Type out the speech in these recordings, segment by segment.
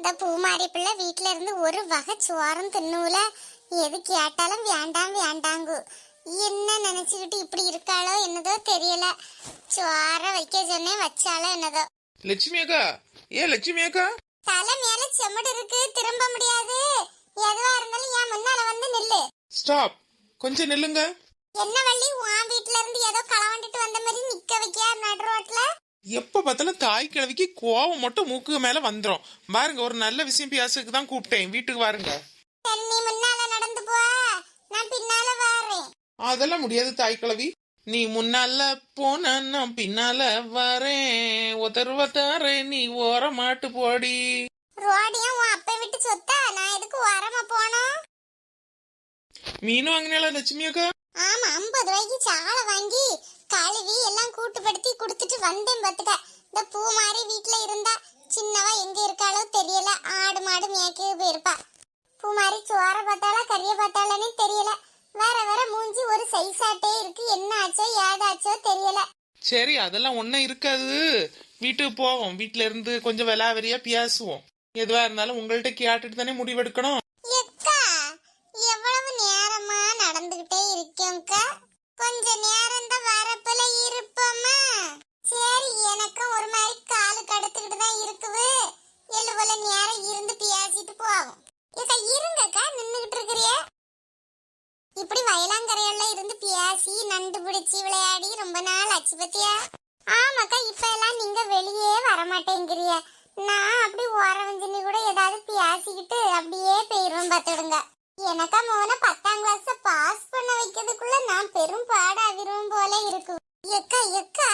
இந்த பூமாரி பிள்ளை வீட்ல இருந்து ஒரு வகை சோறும் தின்னுல. எது கேட்டாலும் வேண்டாம் வேண்டாங்கு. என்ன நினைச்சுக்கிட்டு இப்படி இருக்காளோ என்னதோ தெரியல. சோற வைக்க சொன்னேன் வச்சாலோ என்னதோ. லட்சுமி அக்கா ஏ லட்சுமி அக்கா? தலை மேல செம்மடு இருக்கு திரும்ப முடியாது. எதுவா இருந்தாலும் என் முன்னால வந்து நில்லு. ஸ்டாப். கொஞ்சம் நில்லுங்க. என்ன வள்ளி உன் வீட்ல இருந்து ஏதோ களவாண்டுட்டு வந்த மாதிரி நிக்க வைக்க நடு ரோட்ல எப்ப பார்த்தாலும் தாய் கிழவிக்கு கோவம் மட்டும் மூக்கு மேல வந்துரும். பாருங்க ஒரு நல்ல விஷயம் பேசுறதுக்கு தான் கூப்பிட்டேன். வீட்டுக்கு வாருங்க. அதெல்லாம் முடியாது தாய் கிழவி. நீ முன்னால போன நான் பின்னால வரேன். உதர்வ தாரேன் நீ ஓரமாட்டு போடி. ரோடியும் உன் அப்பை விட்டு சொத்தா? நான் எதுக்கு ஓரமா போனோம் மீன் வாங்கினால லட்சுமி அக்கா? ஆமா ஐம்பது ரூபாய்க்கு சாலை வாங்கி கழுவி எல்லாம் கூட்டுப்படுத்தி கொடுத்துட்டு வந்தேன் பார்த்துக்க. இந்த பூ மாதிரி வீட்டுல இருந்தா சின்னவா எங்க இருக்காளோ தெரியல. ஆடு மாடு மேய்க்க போயிருப்பா. பூ மாதிரி சோற பார்த்தாலா கறிய பார்த்தாலன்னு தெரியல. வேற வேற மூஞ்சி ஒரு சைஸாட்டே இருக்கு. என்ன ஆச்சோ ஏதாச்சோ தெரியல. சரி அதெல்லாம் ஒன்றும் இருக்காது. வீட்டுக்கு போவோம். வீட்ல இருந்து கொஞ்சம் விலாவரியா பேசுவோம். எதுவா இருந்தாலும் உங்கள்ட்ட கேட்டுட்டு தானே முடிவெடுக்கணும். பேசி நண்டு பிடிச்சி விளையாடி ரொம்ப நாள் ஆச்சு பத்தியா? ஆமாக்கா இப்ப எல்லாம் நீங்க வெளியே வரமாட்டேங்கிறிய. நான் அப்படி ஓரவஞ்சினி கூட ஏதாவது பேசிக்கிட்டு அப்படியே போயிரும் பார்த்துடுங்க எனக்கா மோன பத்தாம் கிளாஸ் பாஸ் பண்ண வைக்கிறதுக்குள்ள நான் பெரும் பாடாவிரும் போல இருக்கு. எக்கா எக்கா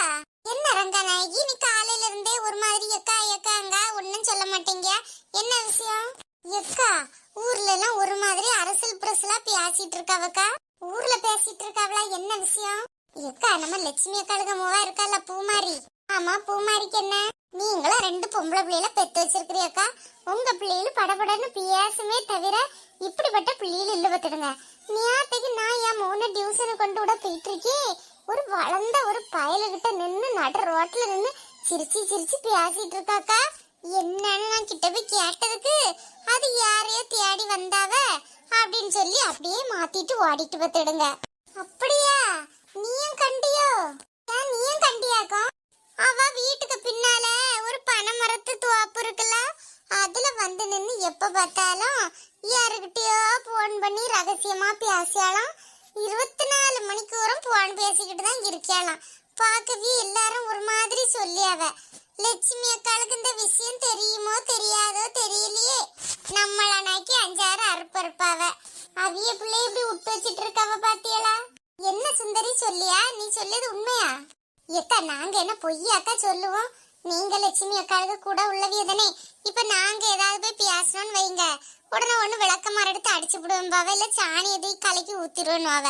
என்ன ரங்கநாயகி நீ காலையில இருந்தே ஒரு மாதிரி எக்கா எக்காங்க ஒன்னும் சொல்ல மாட்டேங்க என்ன விஷயம்? எக்கா ஊர்ல எல்லாம் ஒரு மாதிரி அரசல் பிரசலா பேசிட்டு இருக்காவக்கா. ஊர்ல பேசிட்டு இருக்காவளா என்ன விஷயம்? எக்கா நம்ம லட்சுமி அக்காளுக்கு மூவா இருக்கால பூமாரி. ஆமா பூமாரிக்கு என்ன? நீங்களும் ரெண்டு பொம்பளை பிள்ளைல பெத்து வச்சிருக்கிறீக்கா உங்க பிள்ளைகளும் படபடன்னு பேசுமே தவிர இப்படிப்பட்ட பிள்ளைகள் இல்ல பத்துடுங்க நேரத்துக்கு நான் என் மூணு டியூசனு கொண்டு விட போயிட்டு இருக்கேன் ஒரு வளர்ந்த ஒரு பயலுகிட்ட நின்னு நடு ரோட்ல நின்னு சிரிச்சு சிரிச்சு பேசிட்டு இருக்காக்கா என்னன்னு நான் கிட்ட போய் கேட்டதுக்கு அது யாரையோ தேடி வந்தாவ அப்படின்னு சொல்லி அப்படியே மாத்திட்டு ஓடிட்டு பத்துடுங்க அப்படியா? நீயும் கண்டியோ? நீயும் கண்டியாக்கா? அவ வீட்டுக்கு பின்னால ஒரு பனை மரத்து துவாப்பு இருக்குல்ல அதுல வந்து நின்னு எப்ப பார்த்தாலும் யாருக்கிட்டயோ போன் பண்ணி ரகசியமா பேசியாலாம் இருபத்தி நாலு மணிக்கூரம் போன் பேசிக்கிட்டு தான் இருக்கலாம் பார்க்கவே எல்லாரும் ஒரு மாதிரி சொல்லியாவ லட்சுமி அக்காளுக்கு இந்த விஷயம் தெரியுமோ தெரியாதோ தெரியலையே. நம்மளானாக்கி அஞ்சாறு அறுப்பறுப்பாவ அவிய பிள்ளை இப்படி விட்டு வச்சிட்டு இருக்காவ பாத்தியலா? என்ன சுந்தரி சொல்லியா? நீ சொல்லியது உண்மையா? எக்கா நாங்க என்ன பொய்யாக்கா சொல்லுவோம்? நீங்க லட்சுமி அக்காளுக்கு கூட உள்ளவிய தானே. இப்ப நாங்க ஏதாவது போய் பேசணும்னு வைங்க. உடனே ஒண்ணு விளக்கமாறு எடுத்து அடிச்சு விடுவோம் பாவ. இல்ல சாணி எதை கலக்கி ஊத்திடுவோம் அவ.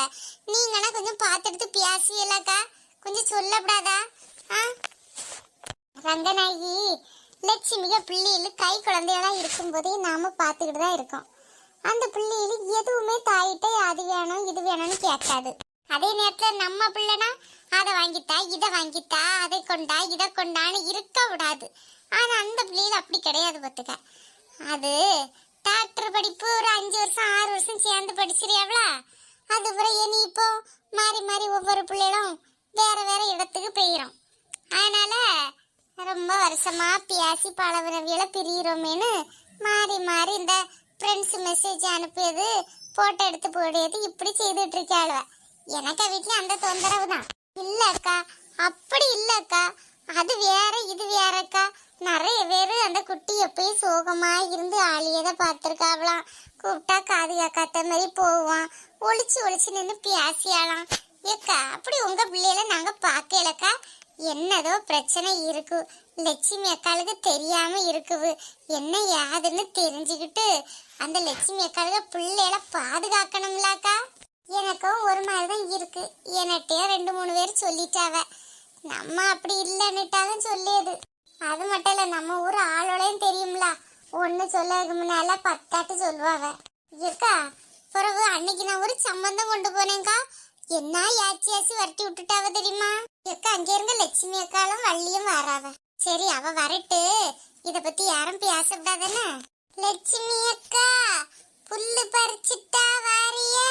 நீங்கன்னா கொஞ்சம் பார்த்து பேசுவீங்களாக்கா? கொஞ்சம் சொல்லப்படாதா? ஆ? ரங்கநாயகி லட்சுமிக பிள்ளைகள் கை குழந்தைகளா இருக்கும்போதே நாம பார்த்துக்கிட்டு தான் இருக்கோம். அந்த பிள்ளைகளுக்கு எதுவுமே தாயிட்ட அது வேணும் இது வேணும்னு கேட்காது. அதே நேரத்தில் நம்ம பிள்ளைனா அதை வாங்கித்தா இதை வாங்கித்தா அதை கொண்டா இதை கொண்டான்னு இருக்க விடாது. ஆனால் அந்த பிள்ளைகள் அப்படி கிடையாது பார்த்துக்க. அது டாக்டர் படிப்பு ஒரு அஞ்சு வருஷம் ஆறு வருஷம் சேர்ந்து படிச்சிருயாவளா அதுக்கப்புறம் இனி இப்போ மாறி மாறி ஒவ்வொரு பிள்ளைகளும் வேற வேற இடத்துக்கு போயிடும் அதனால ரொம்ப வருஷமா பேசி பழவினவியல பிரியிறோமேனு மாறி மாறி இந்த ஃப்ரெண்ட்ஸ் மெசேஜ் அனுப்பியது போட்டோ எடுத்து போடுறது இப்படி செய்துட்டு இருக்காளுவ எனக்கு வீட்டில் அந்த தொந்தரவு தான் இல்ல அக்கா அப்படி இல்ல அக்கா அது வேற இது வேற அக்கா நிறைய பேர் அந்த குட்டி எப்பயும் சோகமா இருந்து ஆளியதை பார்த்துருக்காவலாம் கூப்பிட்டா காது காக்காத்த மாதிரி போவான் ஒளிச்சு ஒளிச்சு நின்று பேசியாலாம் ஏக்கா அப்படி உங்க பிள்ளையில நாங்க பார்க்கலக்கா. என்னதோ பிரச்சனை இருக்கு. லட்சுமி அக்காளுக்கு தெரியாம இருக்குது. என்ன யாதுன்னு தெரிஞ்சுக்கிட்டு அந்த லட்சுமி அக்காளுக்கு பிள்ளையில பாதுகாக்கணும்லாக்கா. எனக்கும் ஒரு மாதிரி தான் இருக்கு. என்னட்டையே ரெண்டு மூணு பேர் சொல்லிட்டாவ. நம்ம அப்படி இல்லைன்னுட்டாலும் சொல்லியது. அது மட்டும் இல்ல நம்ம ஊர் ஆளோடையும் தெரியும்ல. ஒண்ணு சொல்லதுக்கு முன்னால பத்தாட்டு சொல்லுவாவ. இருக்கா பிறகு அன்னைக்கு நான் ஒரு சம்பந்தம் கொண்டு போனேங்க்கா என்ன யாச்சி வரட்டி விட்டுட்டாவ தெரியுமா? எக்கா அங்க இருங்க லட்சுமி அக்காலும் வள்ளியும் வராவ. சரி அவ வரட்டு. இத பத்தி யாரும் பேசப்படாதானே லட்சுமி அக்கா புல்லு பறிச்சிட்டா வாரியா?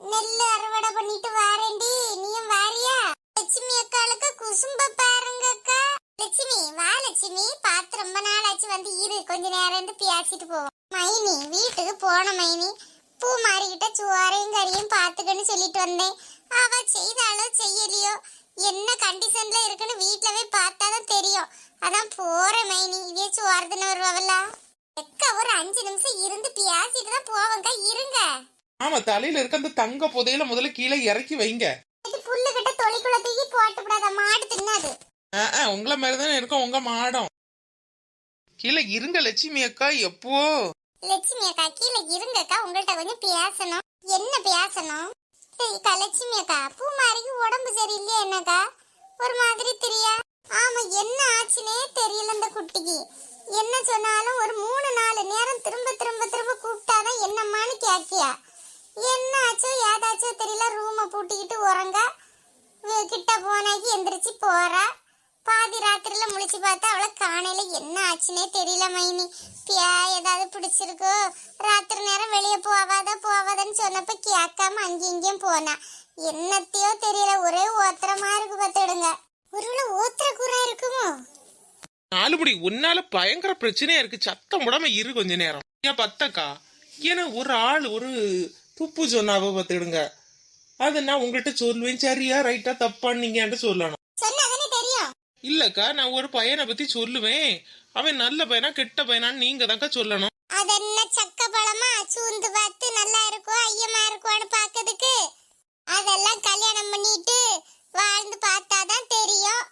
நெல்லு அறுவடை பண்ணிட்டு வாரேண்டி நீயும் வாரியா? லட்சுமி அக்காளுக்கு குசும்ப பாருங்க அக்கா. லட்சுமி வா லட்சுமி. பார்த்து ரொம்ப நாள் ஆச்சு வந்து இரு. கொஞ்ச நேரம் இருந்து பேசிட்டு போவோம். மைனி வீட்டுக்கு போன மைனி. பூ மாறிக்கிட்ட சுவாரையும் கறியும் பார்த்துக்கன்னு சொல்லிட்டு வந்தேன் அவ செய்தாலோ செய்யலையோ என்ன கண்டிஷன்ல இருக்குன்னு வீட்ல போய் பார்த்தாதான் தெரியும் அதான் போற மைனி இதே சுவாரதுன்னு வருவாவல்ல எக்கா ஒரு அஞ்சு நிமிஷம் இருந்து பேசிட்டு தான் போவங்க இருங்க ஆமா தலையில இருக்க அந்த தங்க புதையில முதல்ல கீழே இறக்கி வைங்க புல்லு கிட்ட தொழிக்குள்ள தூக்கி போட்டு விடாத மாடு தின்னாது உங்களை மாதிரி தானே இருக்கும் உங்க மாடம் கீழே இருங்க லட்சுமி அக்கா எப்போ லட்சுமி அக்கா கீழே இருங்க அக்கா உங்கள்ட்ட கொஞ்சம் பேசணும். என்ன பேசணும்? சரிக்கா லட்சுமி அக்கா பூமாரிக்கு உடம்பு சரியில்லையா என்னக்கா ஒரு மாதிரி தெரியா? ஆமா என்ன ஆச்சுனே தெரியல இந்த குட்டிக்கு. என்ன சொன்னாலும் ஒரு மூணு நாலு நேரம் திரும்ப திரும்ப திரும்ப கூப்பிட்டாதான் என்னம்மான்னு கேட்கியா? என்ன ஆச்சோ ஏதாச்சோ தெரியல ரூமை பூட்டிக்கிட்டு உறங்க. கிட்ட போனாக்கி எந்திரிச்சு போறா. பாதி ராத்திரில முழிச்சு பார்த்தா அவளை காணையில என்ன ஆச்சுனே தெரியல மைனி. பியா ஏதாவது பிடிச்சிருக்கோ? ராத்திரி நேரம் வெளியே போவாத போவாதன்னு சொன்னப்ப கேட்காம அங்கேயும் இங்கேயும் போனா. என்னத்தையோ தெரியல ஒரே ஓத்திரமா இருக்கு பார்த்துடுங்க. ஒருவேளை ஓத்திர கூறா இருக்குமோ நாலுபடி உன்னால பயங்கர பிரச்சனையா இருக்கு. சத்தம் உடம்ப இரு கொஞ்ச நேரம். ஏன் பத்தக்கா ஏன்னா ஒரு ஆள் ஒரு துப்பு சொன்னாவ பார்த்துடுங்க. அது நான் உங்கள்கிட்ட சொல்லுவேன். சரியா ரைட்டா தப்பான்னீங்கன்ட்டு சொல்லணும். இல்லக்கா நான் ஒரு பையனை பத்தி சொல்லுவேன். அவன் நல்ல பையனா கெட்ட பையனான்னு நீங்க தான்க்கா சொல்லணும். அது என்ன சக்க பழமா சூந்து பார்த்து நல்லா இருக்கோ ஐயமா இருக்கோன்னு பார்க்கறதுக்கு? அதெல்லாம் கல்யாணம் பண்ணிட்டு வாழ்ந்து பார்த்தாதான் தெரியும்.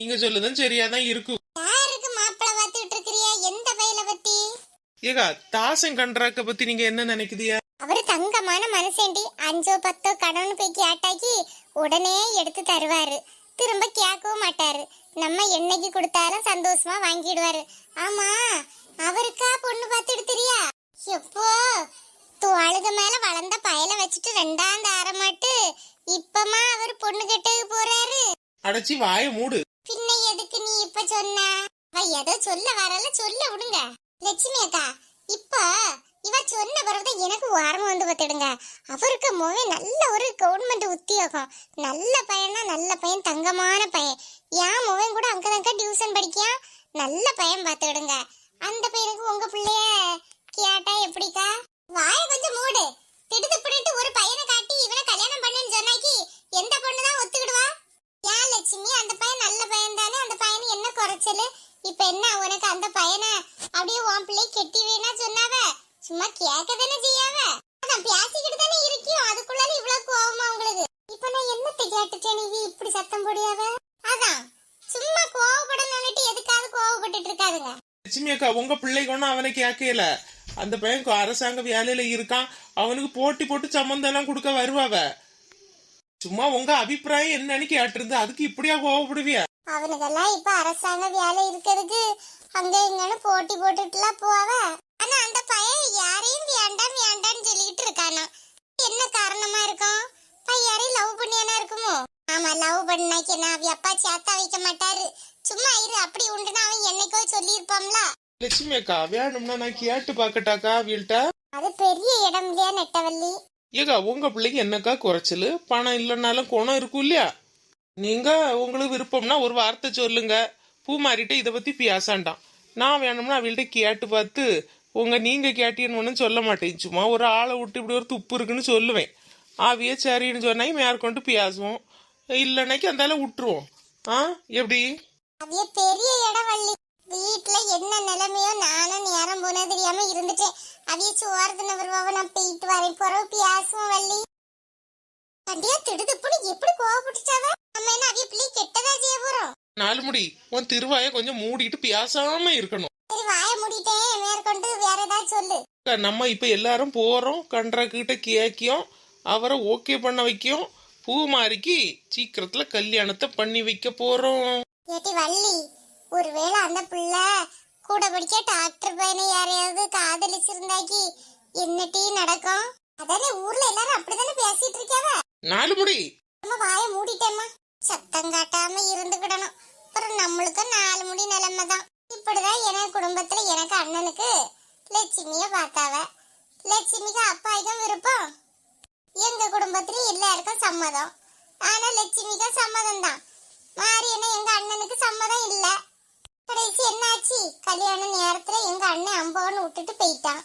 நீங்க சொல்லுதான் சரியா தான் இருக்கும் யாருக்கு மாப்பிள்ளை பார்த்துட்டு இருக்கிறியா? எந்த வயல பத்தி? ஏகா தாசன் கண்ட்ராக்க பத்தி நீங்க என்ன நினைக்குதியா அவரு தங்கமான மனுஷன்டி. அஞ்சோ பத்தோ கடவுன்னு போய் கேட்டாக்கி உடனே எடுத்து தருவாரு. திரும்ப கேட்கவும் மாட்டாரு. நம்ம என்னைக்கு கொடுத்தாலும் சந்தோஷமா வாங்கிடுவாரு. ஆமா அவருக்கா பொண்ணு பார்த்து எடுத்துறியா எப்போ? துவாளுக மேல வளர்ந்த பயல வச்சுட்டு ரெண்டாம் ஆரமாட்டு இப்பமா அவர் பொண்ணு கெட்டது போறாரு. அடைச்சி வாய மூடு. பின்ன எதுக்கு நீ இப்ப சொன்ன? ஏதோ சொல்ல வரல சொல்ல விடுங்க. லட்சுமி அக்கா இப்ப இவ சொன்ன பிறகு எனக்கு ஓரமா வந்து பார்த்துடுங்க. அவருக்கு மோவே நல்ல ஒரு கவர்மெண்ட் உத்தியோகம். நல்ல பையனா நல்ல பையன் தங்கமான பையன். என் மோவன் கூட அங்கதாங்க டியூஷன் படிக்கியா? நல்ல பையன் பார்த்துடுங்க. அந்த பையனுக்கு உங்க பிள்ளைய கேட்டா எப்படிக்கா? வாய கொஞ்சம் மூடு. திடுத்துப்பிட்டு ஒரு பையனை காட்டி இவனை கல்யாணம் பண்ணுன்னு சொன்னாக்கி எந்த பொண்ணு தான் ஒத்துக்கிடுவா? ஏன் லட்சுமி அந்த பையன் நல்ல பையன் தானே? அந்த பையன் என்ன குறைச்சல்? இப்ப என்ன உனக்கு அந்த பையனை? அப்படியே உன் பிள்ளை கெட்டி வேணா சொன்னாவே? சும்மா கேட்க தானே செய்யாவ அதான் பேசிக்கிட்டு தானே இருக்கியும் அதுக்குள்ளால இவ்வளவு கோவமா உங்களுக்கு? இப்ப நான் என்னத்தை கேட்டுட்டேன் நீ இப்படி சத்தம் போடியாவ அதான். சும்மா கோவப்படணும்னுட்டு எதுக்காவது கோவப்பட்டுட்டு இருக்காதுங்க. லட்சுமி அக்கா உங்க பிள்ளைக்கு ஒன்றும் அவனை கேட்கல. அந்த பையன் அரசாங்க வேலையில இருக்கான். அவனுக்கு போட்டி போட்டு சம்மந்தம் எல்லாம் கொடுக்க வருவாவ சும்மா உங்க அபிப்பிராயம் என்னன்னு கேட்டிருந்தா அதுக்கு இப்படியா கோவப்படுவியா? அவனுக்கெல்லாம் இப்ப அரசாங்க வேலை இருக்கிறதுக்கு அங்க இங்கன்னு போட்டி போட்டுட்டுலாம் போவ. ஆனா அந்த பையன் யாரையும் வேண்டாம் வேண்டாம்னு சொல்லிட்டு இருக்கானா என்ன காரணமா இருக்கும் பையன் யாரையும் லவ் பண்ணியானா இருக்குமோ ஆமா லவ் பண்ணாக்கி என்ன அவ அப்பா சேத்தா வைக்க மாட்டாரு. சும்மா இரு அப்படி உண்டுனா அவன் என்னைக்கோ சொல்லியிருப்பான்ல லட்சுமி அக்கா வேணும்னா நான் கேட்டு பாக்கட்டாக்கா அவள்கிட்ட அது பெரிய இடம் இல்லையா நெட்டவள்ளி ஏக்கா உங்க பிள்ளைக்கு என்னக்கா குறைச்சலு? பணம் இல்லைனாலும் குணம் இருக்கும் இல்லையா? நீங்க உங்களுக்கு விருப்பம்னா ஒரு வார்த்தை சொல்லுங்க. பூ மாறிட்டு இதை பத்தி பேசாண்டாம். நான் வேணும்னா அவள்கிட்ட கேட்டு பார்த்து உங்க நீங்க கேட்டீங்கன்னு ஒன்றும் சொல்ல மாட்டேன். சும்மா ஒரு ஆளை விட்டு இப்படி ஒரு துப்பு இருக்குன்னு சொல்லுவேன். ஆவியே சரின்னு சொன்னாக்கி மேற்கொண்டு பேசுவோம். இல்லைனாக்கி அந்தால விட்டுருவோம். ஆ? எப்படி? அவிய பெரிய இடம் வள்ளி வீட்டுல என்ன நிலைமையோ நானும் நேரம் போனது தெரியாம இருந்துட்டேன். அவிய சோர்துன வருவாவ நான் போயிட்டு வரேன். பிறகு பேசுவோம் வள்ளி. கண்டியா திடுதுப்புன்னு எப்படி கோவப்பட்டுச்சாவ? நம்ம என்ன அவிய பிள்ளை கெட்டதா செய்ய போறோம்? நாலு முடி. உன் திருவாயை கொஞ்சம் மூடிட்டு பேசாம இருக்கணும். சரி வாய மூடிட்டேன். மேற்கொண்டு வேற ஏதாவது சொல்லு. நம்ம இப்ப எல்லாரும் போறோம். கண்ட்ராக்கிட்ட கேக்கியும். அவரை ஓகே பண்ண வைக்கும் பூமாரிக்கு சீக்கிரத்துல கல்யாணத்தை பண்ணி வைக்க போறோம். ஏட்டி வள்ளி ஒருவேளை அந்த பிள்ளை கூட படிக்க டாக்டர் பையனை யாரையாவது காதலிச்சிருந்தாக்கி என்ன டீ நடக்கும்? அதானே ஊர்ல எல்லாரும் அப்படிதானே பேசிட்டு இருக்காவ? நாலு முடி நம்ம வாய மூடிட்டேம்மா. சத்தம் காட்டாம இருந்துக்கிடணும். அப்புறம் நம்மளுக்கும் நாலு முடி நிலைமை தான் இப்படிதான் என் குடும்பத்துல எனக்கு அண்ணனுக்கு லட்சுமிய பார்த்தாவ. லட்சுமிக்கு அப்பாய்க்கும் விருப்பம். எங்க குடும்பத்துல எல்லாருக்கும் சம்மதம். ஆனா லட்சுமிக்கு சம்மதம் தான் மாறி என்ன எங்க அண்ணனுக்கு சம்மதம் இல்ல. கடைசி என்னாச்சு? கல்யாண நேரத்துல எங்க அண்ணன் அம்பவன்னு விட்டுட்டு போயிட்டான்.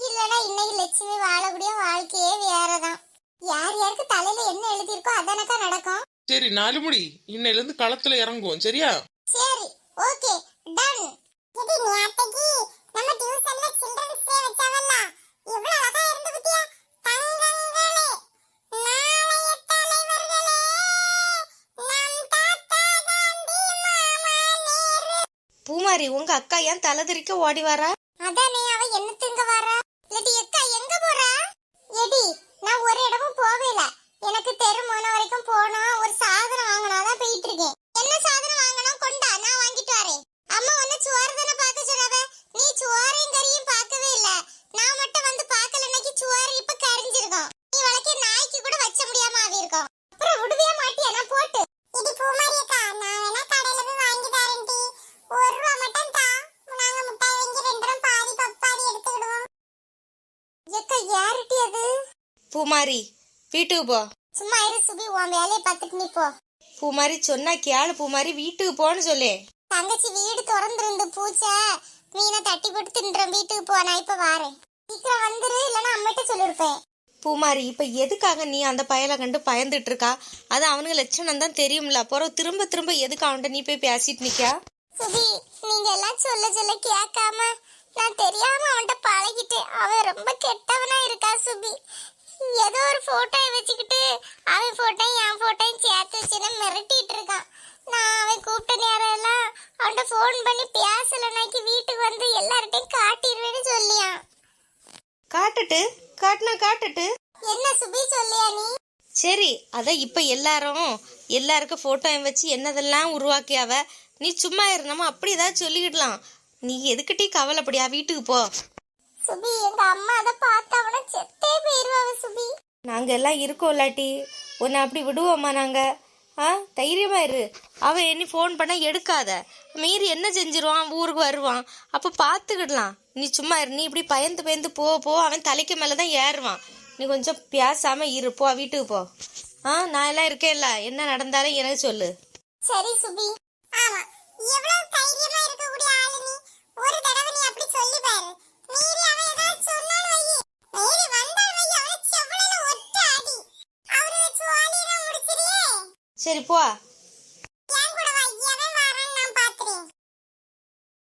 இல்லனா இன்னைக்கு லட்சுமி வாழக்கூடிய வாழ்க்கையே வேறதான். யார் யாருக்கு தலையில என்ன எழுதியிருக்கோ அதனக்கா நடக்கும். சரி நாலு முடி. இன்னையில இருந்து களத்துல இறங்குவோம் சரியா? சரி ஓகே டன் இது நேத்தைக்கு நம்ம டியூஷன்ல சில்ட்ரன்ஸ் டே வச்சாவல்ல? எவ்வளவு சரி உங்க அக்கா ஏன் தலைதிரிக்க ஓடி வரா அதானே அவ என்னத்து வரா எடி அக்கா எங்க போறா எடி நான் ஒரு இடமும் போகவே இல்ல எனக்கு தெரு போன வரைக்கும் போனோம் ஒரு சாதனம் வாங்கணும் போயிட்டு இருக்கேன் என்ன சாதனம் வாங்கணும் கொண்டா நான் வாங்கிட்டு வரேன் அம்மா ஒன்னு சோறு தானே பார்க்க சொன்னாவ நீ சோறையும் கறியும் பார்க்கவே இல்ல நான் மட்டும் வந்து பார்க்கல இன்னைக்கு சோறு இப்ப கரிஞ்சிருக்கும் நீ வழக்கே நாய்க்கு கூட வச்ச முடியாம ஆவி இருக்கும் அப்புறம் விடுவே மாட்டியா நான் போட்டு இது பூமாரி அக்கா நான் வேணா கடையில போய் வாங்கி தரேன் டி ஒரு ரூபா மட்டும் தா நாங்க முட்டாய் வாங்கி ரெண்டு ரூபா பாதி பப்பாதி எடுத்துக்கிடுவோம் எக்க யாருட்டி அது பூமாரி வீட்டுக்கு போ. சும்மா இரு சுபி உன் வேலையை பார்த்துட்டு நீ போ. பூமாரி சொன்னா கேளு பூமாரி வீட்டுக்கு போன்னு சொல்லு. தங்கச்சி வீடு திறந்திருந்து பூச்சை மீனை தட்டி போட்டு தின்றேன் வீட்டுக்கு போ நான் இப்ப வாரேன். சீக்கிரம் வந்துரு இல்லைன்னா அம்மிட்ட சொல்லிருப்பேன். பூமாரி இப்ப எதுக்காக நீ அந்த பயலை கண்டு பயந்துட்டு இருக்கா? அது அவனுக்கு லட்சணம் தான் தெரியும்ல. அப்புறம் திரும்ப திரும்ப எதுக்கு அவன்கிட்ட நீ போய் பேசிட்டு நிக்கா சுபி நீங்க எல்லாம் சொல்ல சொல்ல கேட்காம நான் தெரியாம அவன்கிட்ட பழகிட்டேன். அவன் ரொம்ப கெட்டவனா இருக்கா சுபி? ஏதோ ஒரு போட்டோயை வச்சுக்கிட்டு அவன் போட்டோ என் போட்டோயும் சேர்த்து வச்சுன்னு மிரட்டிட்டு இருக்கான். நான் அவன் கூப்பிட்ட நேரம் எல்லாம் அவன்கிட்ட ஃபோன் பண்ணி பேசலனாக்கி வீட்டுக்கு வந்து எல்லார்ட்டையும் காட்டிடுவேன்னு சொல்லியான். காட்டுட்டு காட்டுனா காட்டுட்டு. என்ன சுபி சொல்லியா நீ? சரி அத இப்ப எல்லாரும் எல்லாருக்கும் போட்டோ வச்சு என்னதெல்லாம் உருவாக்கியாவ நீ சும்மா இருந்தமா அப்படி ஏதாவது சொல்லிக்கிடலாம். நீ எதுக்கிட்டே கவலைப்படியா? வீட்டுக்கு போ. சுபி எங்க அம்மா அதை பார்த்தவன செத்தே போயிருவாவ சுபி. நாங்க எல்லாம் இருக்கோம் இல்லாட்டி உன்னை அப்படி விடுவோமா நாங்க? ஆ தைரியமா இரு. அவன் என்ன ஃபோன் பண்ண எடுக்காத. மீறி என்ன செஞ்சிருவான்? ஊருக்கு வருவான். அப்ப பாத்துக்கிடலாம். நீ சும்மா இரு. நீ இப்படி பயந்து பயந்து போ போ. அவன் தலைக்கு மேலதான் ஏறுவான். நீ கொஞ்சம் பேசாம இரு. போ வீட்டுக்கு போ. ஆ நான் எல்லாம் இருக்கேன்ல என்ன நடந்தாலும் எனக்கு சொல்லு. சரி சுபி. ஆமா. எவ்வளவு தைரியமா இருக்கக்கூடிய ஆளு நீ. ஒரு தடவை நீ அப்படி சொல்லி பாரு. மீறி சரி போ.